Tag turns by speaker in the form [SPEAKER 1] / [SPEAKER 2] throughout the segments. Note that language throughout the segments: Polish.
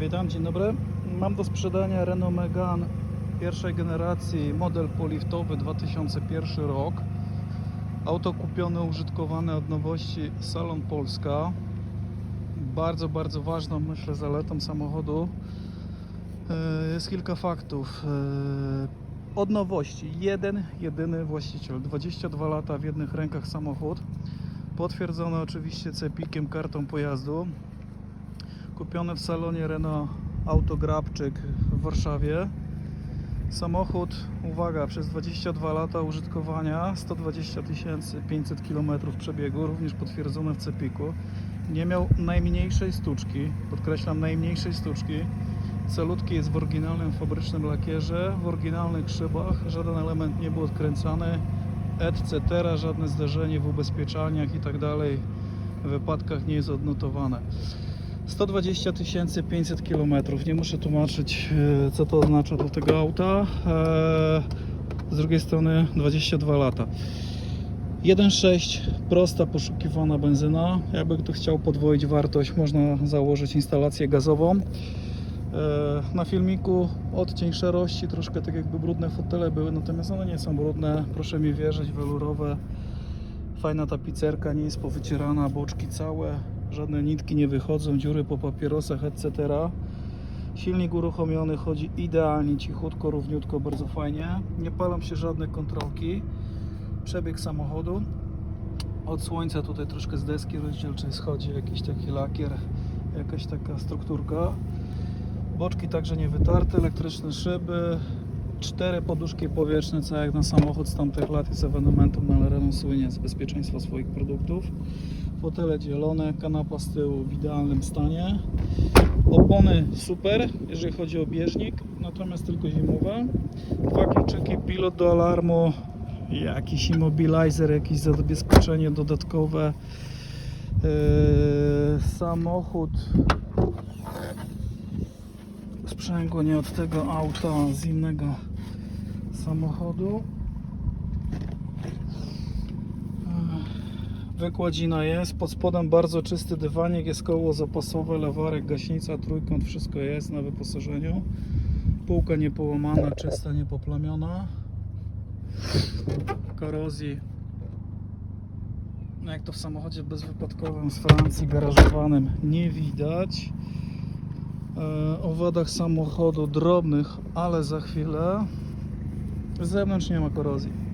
[SPEAKER 1] Witam, dzień dobry. Mam do sprzedania Renault Megane pierwszej generacji, model poliftowy 2001 rok. Auto kupione, użytkowane od nowości Salon Polska. Bardzo, bardzo ważną, myślę, zaletą samochodu e, jest kilka faktów. E, Od nowości jeden, jedyny właściciel, 22 lata w jednych rękach samochód. Potwierdzony oczywiście cepikiem, kartą pojazdu kupiony w salonie Renault Autograbczyk w Warszawie. Samochód, uwaga, przez 22 lata użytkowania, 120 500 km przebiegu, również potwierdzone w Cepiku. Nie miał najmniejszej stuczki, podkreślam najmniejszej stuczki. Calutki jest w oryginalnym fabrycznym lakierze, w oryginalnych szybach, żaden element nie był odkręcany, etc., żadne zdarzenie w ubezpieczalniach i tak dalej, w wypadkach nie jest odnotowane. 120 500 km. Nie muszę tłumaczyć, e, co to oznacza do tego auta. E, Z drugiej strony 22 lata. 1.6, prosta poszukiwana benzyna. Jakby kto chciał podwoić wartość, można założyć instalację gazową. E, Na filmiku odcień szarości, troszkę tak jakby brudne fotele były, natomiast one nie są brudne, proszę mi wierzyć, welurowe. Fajna tapicerka, nie jest powycierana, boczki całe, żadne nitki nie wychodzą, dziury po papierosach, etc. Silnik uruchomiony, chodzi idealnie, cichutko, równiutko, bardzo fajnie. Nie palą się żadne kontrolki. Przebieg samochodu. Od słońca tutaj troszkę z deski rozdzielczej schodzi jakiś taki lakier, jakaś taka strukturka. Boczki także nie wytarte, elektryczne szyby, cztery poduszki powietrzne, co jak na samochód z tamtych lat jest ewenementem, no ale Renault słynie z bezpieczeństwa swoich produktów. Fotele dzielone, kanapa z tyłu w idealnym stanie. Opony super, jeżeli chodzi o bieżnik, natomiast tylko zimowe. Dwa kluczyki, pilot do alarmu, jakiś immobilizer, jakieś zabezpieczenie dodatkowe. Yy, samochód sprzęgło nie od tego auta, z innego samochodu. Wykładzina jest, pod spodem bardzo czysty dywanik, jest koło zapasowe, lewarek, gaśnica, trójkąt, wszystko jest na wyposażeniu. Półka niepołamana, czysta, niepoplamiona. Korozji. No Jak to w samochodzie bezwypadkowym z Francji garażowanym nie widać. E, O wadach samochodu drobnych, ale za chwilę. Z zewnątrz nie ma korozji.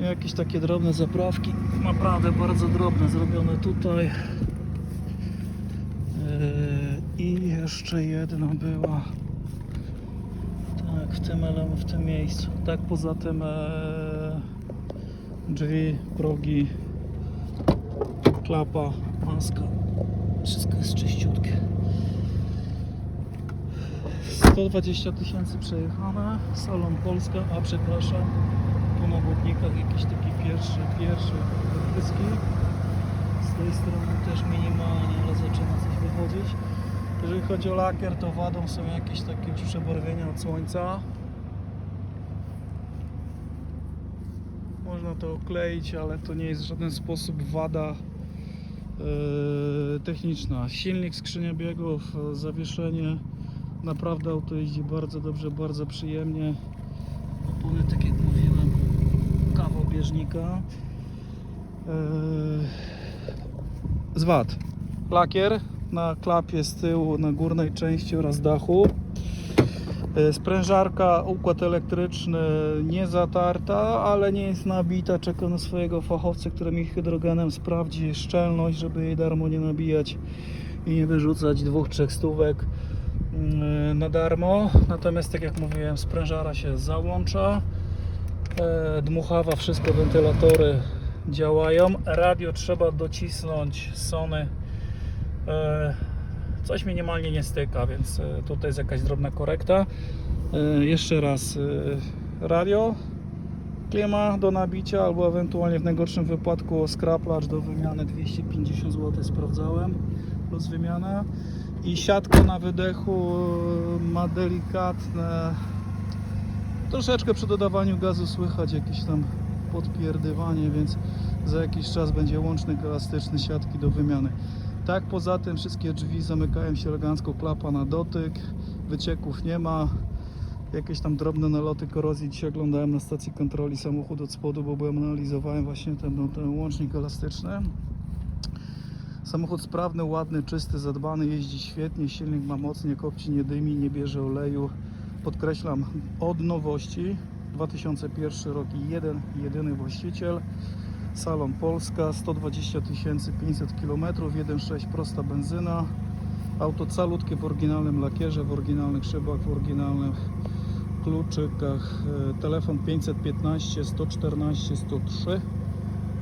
[SPEAKER 1] Jakieś takie drobne zaprawki, naprawdę bardzo drobne, zrobione tutaj. Yy, I jeszcze jedna była. Tak, w tym w tym miejscu. Tak, poza tym e, drzwi, progi, klapa, maska. Wszystko jest czyściutkie. 120 tysięcy przejechane, salon Polska, a przepraszam, błotnikach jakiś taki pierwszy, pierwszy wypryski. Z tej strony też minimalnie, ale zaczyna coś wychodzić. Jeżeli chodzi o lakier, to wadą są jakieś takie przebarwienia od słońca. Można to okleić, ale to nie jest w żaden sposób wada yy, techniczna. Silnik, skrzynia biegów, zawieszenie. Naprawdę auto jeździ bardzo dobrze, bardzo przyjemnie. Opony, tak bieżnika. Eee, Z wad. Lakier na klapie z tyłu, na górnej części oraz dachu. E, Sprężarka, układ elektryczny nie zatarta, ale nie jest nabita. Czeka na swojego fachowca, który mi hydrogenem sprawdzi szczelność, żeby jej darmo nie nabijać i nie wyrzucać dwóch, trzech stówek mm, na darmo. Natomiast tak jak mówiłem, sprężara się załącza. E, Dmuchawa, wszystko, wentylatory działają. Radio trzeba docisnąć Sony. E, Coś minimalnie nie styka, więc e, tutaj jest jakaś drobna korekta. Jeszcze raz radio, klima do nabicia, albo ewentualnie w najgorszym wypadku skraplacz do wymiany 250 zł sprawdzałem, plus wymiana. I siatka na wydechu ma delikatne, troszeczkę przy dodawaniu gazu słychać jakieś tam podpierdywanie, więc za jakiś czas będzie łącznik elastyczny siatki do wymiany. Tak, poza tym wszystkie drzwi zamykają się elegancko, klapa na dotyk, wycieków nie ma. Jakieś tam drobne naloty korozji dzisiaj oglądałem na stacji kontroli samochód od spodu, bo byłem analizowałem właśnie ten, no, ten łącznik elastyczny. Samochód sprawny, ładny, czysty, zadbany, jeździ świetnie, silnik ma moc, nie kopci, nie dymi, nie bierze oleju. Podkreślam, od nowości, 2001 rok i jeden, jedyny właściciel. Salon Polska, 120 500 km, 1.6 prosta benzyna. Auto calutkie w oryginalnym lakierze, w oryginalnych szybach, w oryginalnych kluczykach. E, Telefon 515 114 103.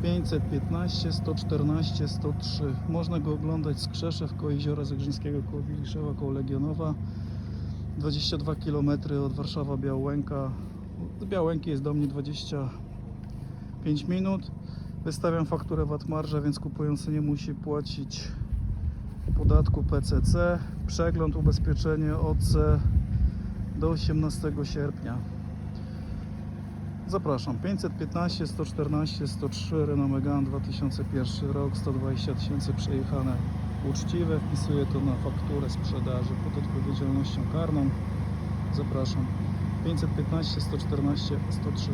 [SPEAKER 1] 515 114 103. Można go oglądać z Krzeszew koło Jeziora Zegrzyńskiego, koło Wiliszewa, koło Legionowa. 22 km od Warszawa Białęka. Z Białęki jest do mnie 25 minut. Wystawiam fakturę VAT marża, więc kupujący nie musi płacić podatku PCC. Przegląd, ubezpieczenie OC do 18 sierpnia. Zapraszam. 515, 114, 103 Renault Megane 2001 rok, 120 tysięcy przejechane uczciwe. Wpisuję to na fakturę sprzedaży pod odpowiedzialnością karną. Zapraszam. 515, 114, 103.